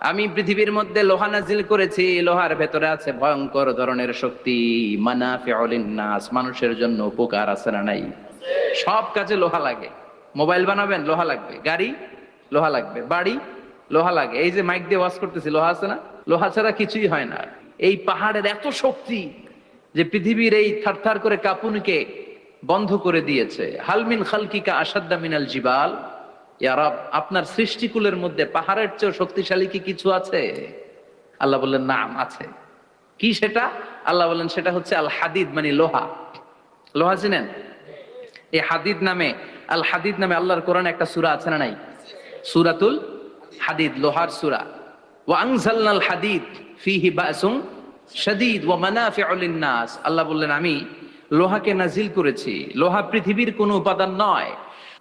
আমি পৃথিবীর মধ্যে লোহা নাজিল করেছি লোহার ভেতরে আছে ভয়ঙ্কর ধরনের শক্তি। নাস মানুষের জন্য উপকার আছে না নাই? সব কাজে লোহা লাগে। মোবাইল বানাবেন, লোহা লাগবে। গাড়ি, লোহা লাগবে। বাড়ি, লোহা লাগে। এই যে মাইক দিয়ে ওয়াজ করতেছি, লোহা আছে না? লোহা ছাড়া কিছুই হয় না। এই পাহাড়ের এত শক্তি যে পৃথিবীর এই থারথার করে কাপুনকে বন্ধ করে দিয়েছে। হালমিন খালকিকা আসাদ্দা মিনাল জিবাল। ইয়ারাব আপনার সৃষ্টিকুলের মধ্যে পাহাড়ের চেয়েও শক্তিশালী কি কিছু আছে? আল্লাহ বললেন, নাম আছে। কি সেটা? আল্লাহ বললেন, সেটা হচ্ছে আল হাদিদ মানে লোহা। লোহা চিনেন? এই হাদিদ নামে, আল হাদিদ নামে আল্লাহর কোরআনে একটা সুরা আছে না নাই? সুরাতুল হাদিদ, লোহার সূরা। ওয়া আনজালনাল হাদিদ ফিহি বাসুন শাদীদ ওয়া মানাফিউ লিন-নাস। আল্লাহ বললেন, আমি লোহাকে নাজিল করেছি। লোহা পৃথিবীর কোনো উপাদান নয়।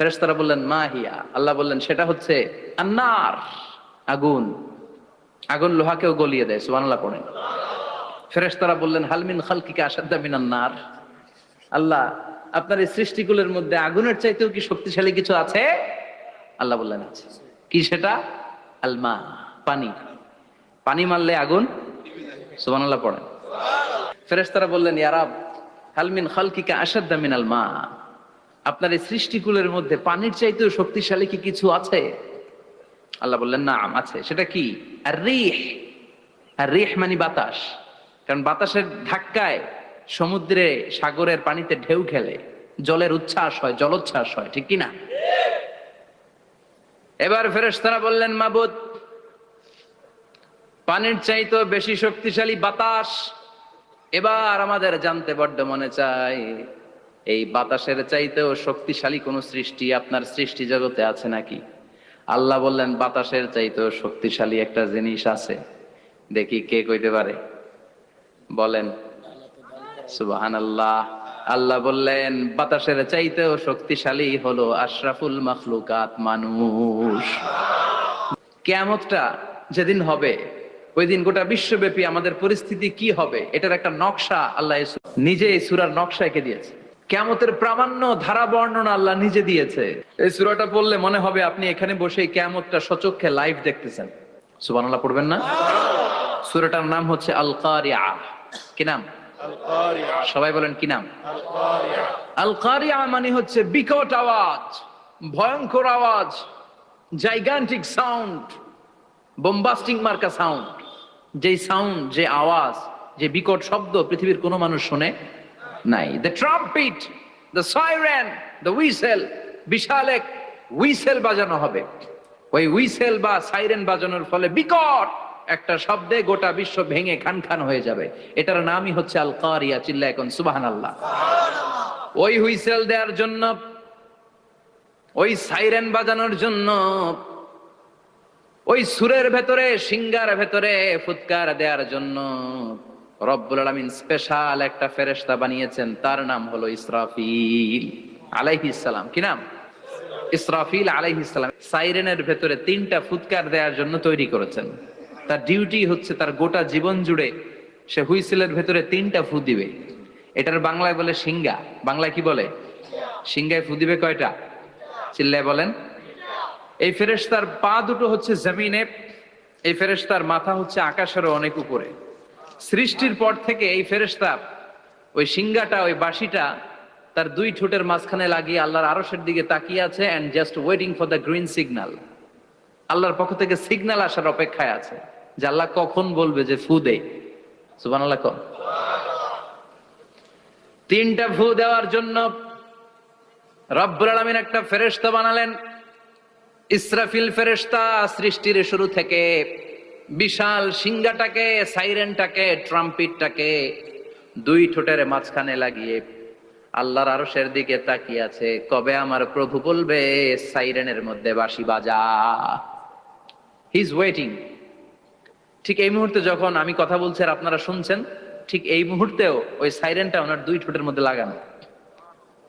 ফেরেশতারা বললেন, মা হিয়া? আল্লাহ বললেন, সেটা হচ্ছে আন্নার, আগুন। আগুন লোহাকেও গলিয়ে দেয়, সুবহানাল্লাহ পড়েন। ফেরেশতারা বললেন হালমিন খালকিকা আসাদ্দা মিনান নার? আল্লাহ, আপনার এই সৃষ্টিকুলের মধ্যে আগুনের চাইতেও কি শক্তিশালী কিছু আছে? আল্লাহ বললেন, আছে। কি সেটা? আলমা পানি। পানি মারলে আগুন? সুবহানাল্লাহ পড়েন। ফেরেশতারা বললেন ইয়ারাব হালমিন খালকিকা আসাদ্দা মিনাল মা? আপনার এই সৃষ্টিকুলের মধ্যে পানির চাইতেও শক্তিশালী কি কিছু আছে? আল্লাহ বললেন না আছে। সেটা কি? আর রিহ আর রিহ মানে বাতাস। কারণ বাতাসের ধাক্কায় সমুদ্রে, সাগরের পানিতে ঢেউ খেলে। জলের উচ্ছ্বাস হয়, জলোচ্ছ্বাস হয়, ঠিক কি না? এবার ফেরেশতারা বললেন, মাবুদ, পানির চাইতেও বেশি শক্তিশালী বাতাস। এবার আমাদের জানতে বড্ড মনে চায়। এই বাতাসের চাইতেও শক্তিশালী কোন সৃষ্টি আপনার সৃষ্টি জগতে আছে নাকি? আল্লাহ বললেন, বাতাসের চাইতেও শক্তিশালী একটা জিনিস আছে। দেখি কে কইতে পারে। বলেন সুবাহান আল্লাহ আল্লাহ বললেন, বাতাসের চাইতেও শক্তিশালী হলো আশরাফুল মখলুকাত মানুষ। কেয়ামতটা যেদিন হবে, ওই দিন গোটা বিশ্বব্যাপী আমাদের পরিস্থিতি কি হবে, এটার একটা নকশা আল্লাহ নিজে এই সুরার নকশা এঁকে দিয়েছে। কেমতের প্রামাণ্য ধারা বর্ণনা আল্লাহ নিজে দিয়েছে। এই সুরাটা পড়লে মনে হবে আপনি এখানে বসে কেমতটা সচক্ষে লাইভ দেখতেছেন। সুবান আল্লাহ পড়বেন না? সুরাটার নাম হচ্ছে আল কারিয়া কি নাম? সবাই বলেন কি নাম? আল কারিয়া মানে হচ্ছে বিকট আওয়াজ ভয়ঙ্কর আওয়াজ জাইগান্টিক সাউন্ড বোম্বাস্টিং মার্কা সাউন্ড যে সাউন্ড যে আওয়াজ যে বিকট শব্দ পৃথিবীর কোনো মানুষ শুনে নাই। The trumpet the siren the whistle বিশাল এক উইসেল বাজানো হবে। ওই উইসেল বা সাইরেন বাজানোর ফলে বিকট একটা শব্দে গোটা বিশ্ব ভেঙে খান খান হয়ে যাবে। এটার নামই হচ্ছে আল কারিয়া চিল্লা এখন সুবাহান আল্লাহ ওই হুইসেল দেওয়ার জন্য, ওই সাইরেন বাজানোর জন্য, ওই সুরের ভেতরে, সিঙ্গার ভেতরে ফুৎকার দেওয়ার জন্য রব্বুল আলমিন স্পেশাল একটা ফেরেস্তা বানিয়েছেন, তার নাম হলো ইসরাফিল আলাইহিসালাম কি নাম? ইসরাফিল আলাইহিসালাম সাইরেনের ভেতরে তিনটা ফুৎকার দেওয়ার জন্য তৈরি করেছেন। তার ডিউটি হচ্ছে তার গোটা জীবন জুড়ে সে হুইসেলের ভেতরে তিনটা ফু দিবে। এটার বাংলায় বলে সিঙ্গা বাংলায় কি বলে? সিঙ্গায় ফু দিবে কয়টা? চিল্লায় বলেন। এই ফেরেশতার পা দুটো হচ্ছে জমিনে, এই ফেরেশতার মাথা হচ্ছে আকাশেরও অনেক উপরে। সৃষ্টির পর থেকে এই ফেরেশতা, ওই সিঙ্গাটা ওই বাঁশিটা তার দুই ঠোঁটের মাঝখানে লাগিয়ে আল্লাহর আরশের দিকে তাকিয়ে আছে and just waiting for the green signal আল্লাহর পক্ষ থেকে সিগনাল আসার অপেক্ষায় আছে যে আল্লাহ কখন বলবে যে ফু দে। আল্লাহ কন তিনটা ফু দেওয়ার জন্য রব্বুল আলমিন একটা ফেরেশতা বানালেন। ইসরাফিল ফেরেশতা সৃষ্টির শুরু থেকে। বিশাল সিংহাটাকে, সাইরেনটাকে, ট্রাম্পিটটাকে দুই ঠোঁটের মাঝখানে লাগিয়ে আল্লাহর আরশের দিকে তাকিয়ে আছে। কবে আমার প্রভু বলবে, সাইরেনের মধ্যে বাঁশি বাজা। হি ইজ ওয়েটিং ঠিক এই মুহূর্তে যখন আমি কথা বলছি আর আপনারা শুনছেন, ঠিক এই মুহূর্তেও ওই সাইরেনটা ওনার দুই ঠোঁটের মধ্যে লাগানো।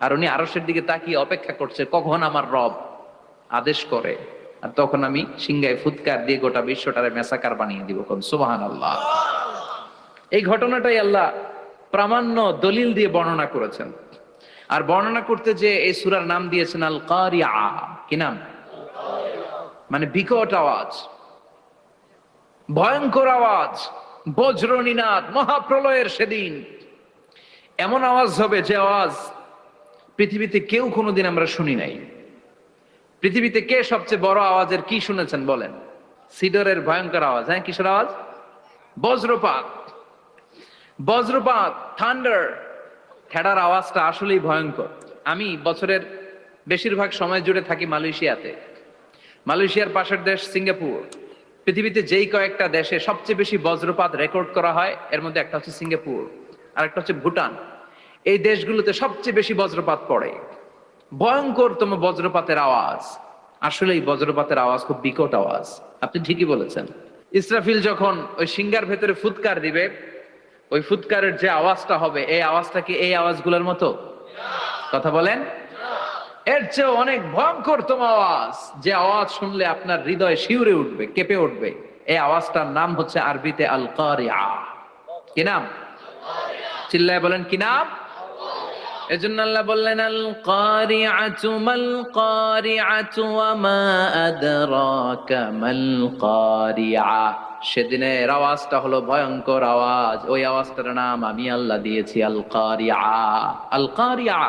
আর উনি আরসের দিকে তাকিয়ে অপেক্ষা করছে, কখন আমার রব আদেশ করে। আর তখন আমি সিংগায় ফুৎকার দিয়ে গোটা বিশ্বটারে মেসাকার বানিয়ে দিব কোন সুবাহান আল্লাহ এই ঘটনাটাই আল্লাহ প্রামাণ্য দলিল দিয়ে বর্ণনা করেছেন। আর বর্ণনা করতে যে এই সুরার নাম দিয়েছেন আল কারিয়া কি নাম? মানে বিকট আওয়াজ, ভয়ঙ্কর আওয়াজ বজ্রনীনাদ মহাপ্রলয়ের সেদিন। এমন আওয়াজ হবে যে আওয়াজ পৃথিবীতে কেউ কোনোদিন আমরা শুনি নাই। পৃথিবীতে কে সবচেয়ে বড় আওয়াজের কি শুনেছেন বলেন? সিডরের ভয়ঙ্কর আওয়াজ হ্যাঁ কিসের আওয়াজ? বজ্রপাত। বজ্রপাত থান্ডার খেড়ার আওয়াজটা আসলেই ভয়ঙ্কর। আমি বছরের বেশিরভাগ সময় জুড়ে থাকি মালয়েশিয়াতে। মালয়েশিয়ার পাশের দেশ সিঙ্গাপুর। পৃথিবীতে যেই কয়েকটা দেশে সবচেয়ে বেশি বজ্রপাত রেকর্ড করা হয়, এর মধ্যে একটা হচ্ছে সিঙ্গাপুর আর একটা হচ্ছে ভুটান। এই দেশগুলোতে সবচেয়ে বেশি বজ্রপাত পড়ে। ভয়ঙ্করতম বজ্রপাতের আওয়াজ। আসলে এই বজ্রপাতের আওয়াজ খুব বিকট আওয়াজ। আপনি ঠিকই বলেছেন। ইসরাফিল যখন ওই সিঙ্গার ভেতরে ফুৎকার দিবে, ওই ফুৎকারের যে আওয়াজটা হবে, এই আওয়াজটা কি এই আওয়াজগুলোর মতো? কথা বলেন। এর চেয়ে অনেক ভয়ঙ্করতম আওয়াজ। যে আওয়াজ শুনলে আপনার হৃদয় শিউরে উঠবে, কেঁপে উঠবে। এই আওয়াজটার নাম হচ্ছে আরবিতে আল কারিয়া কি নাম? চিল্লায় বলেন, কি নাম? এজন্য আল্লাহ বললেন আল কারিআতু মাল কারিআতু ওয়া মা আদরাকা মাল কারিআ সেদিনের আওয়াজটা হলো ভয়ঙ্কর আওয়াজ। ওই আওয়াজটার নাম আমি আল্লাহ দিয়েছি আল কারিআ আল কারিআ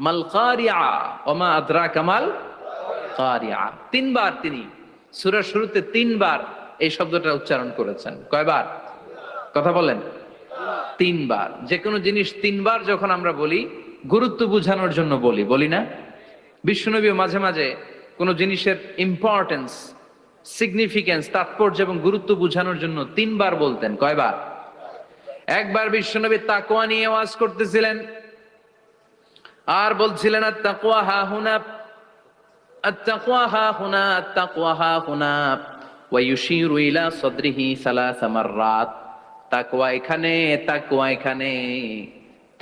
মাল কারিআ ওয়া মা আদরাকা মাল কারিআ তিনবার তিনি সূরার শুরুতে তিনবার এই শব্দটা উচ্চারণ করেছেন। কয়বার? কথা বলেন। তিনবার। যে কোনো জিনিস তিনবার যখন আমরা বলি গুরুত্ব বুঝানোর জন্য বলি বলি না। বিশ্বনবীও মাঝে মাঝে কোনো জিনিসের ইম্পর্টেন্স সিগনিফিকেন্স তাৎপর্য এবং গুরুত্ব বুঝানোর জন্য তিনবার বলতেন। কয়বার? একবার বিশ্বনবী তাকোয়া নিয়ে ওয়াজ করতেছিলেন। আর বলছিলেন তাকোয়া হা হুনা তাকোয়া হা হুনা তাকোয়া হা হুনা ওয়ায়ুশিরু ইলা সদরিহি সালাসা মাররাত। এখানে তাকুয়া এখানে।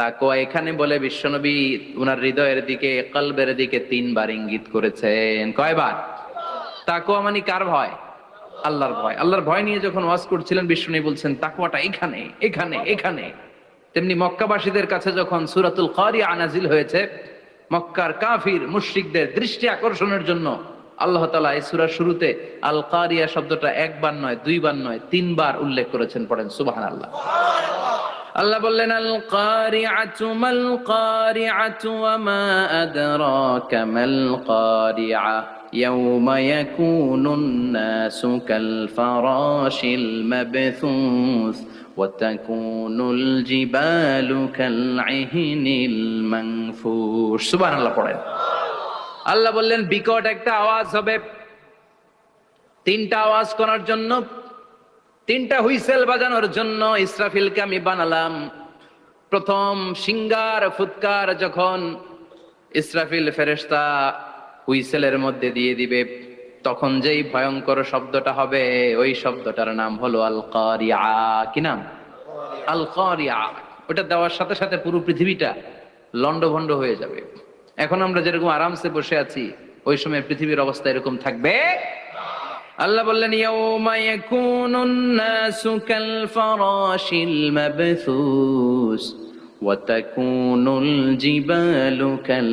তাকওয়া এখানে বলে বিশ্বনবী উনার হৃদয়ের দিকে, কলবের দিকে তিনবার ইঙ্গিত করেছেন। কয়বার? তাকওয়া মানে কার ভয়? আল্লাহর ভয়। আল্লাহর ভয় নিয়ে যখন ওয়াজ করছিলেন বলছেন এখানে এখানে এখানে। তেমনি মক্কাবাসীদের কাছে যখন সূরাতুল কারিয়া নাজিল হয়েছে, মক্কার কাফির, মুশরিকদের দৃষ্টি আকর্ষণের জন্য আল্লাহ তালা এই সুরার শুরুতে আল কারিয়া শব্দটা একবার নয়, দুইবার নয়, তিনবার উল্লেখ করেছেন, পড়েন সুবাহান আল্লাহ الله بلنا القارعة ما القارعة وما أدراك ما القارعة؟ يوم يكون الناس كالفراش المبثوث وتكون الجبال كالعهن المنفوش. سبحان الله قرآن الله بلن بكوتك اكتا আওয়াজ হবে। তিনটা আওয়াজ করার তিনটা হুইসেল বাজানোর জন্য ইসরাফিলকে আমি বানালাম। প্রথম সিঙ্গার, ফুৎকার যখন ইসরাফিল ফেরেশতা হুইসেলের মধ্যে দিয়ে দিবে, তখন যেই ভয়ঙ্কর শব্দটা হবে, ওই শব্দটার নাম হলো আল কারিয়া কি নাম? আল কারিয়া ওটা দেওয়ার সাথে সাথে পুরো পৃথিবীটা লন্ডভন্ড হয়ে যাবে। এখন আমরা যেরকম আরামসে বসে আছি, ওই সময় পৃথিবীর অবস্থা এরকম থাকবে। আল্লাহ বললেন ইয়াউমা ইয়াকুনুন নাসু কাল ফারাশিল মাবথুস ওয়া তাকুনুল জিবালু কাল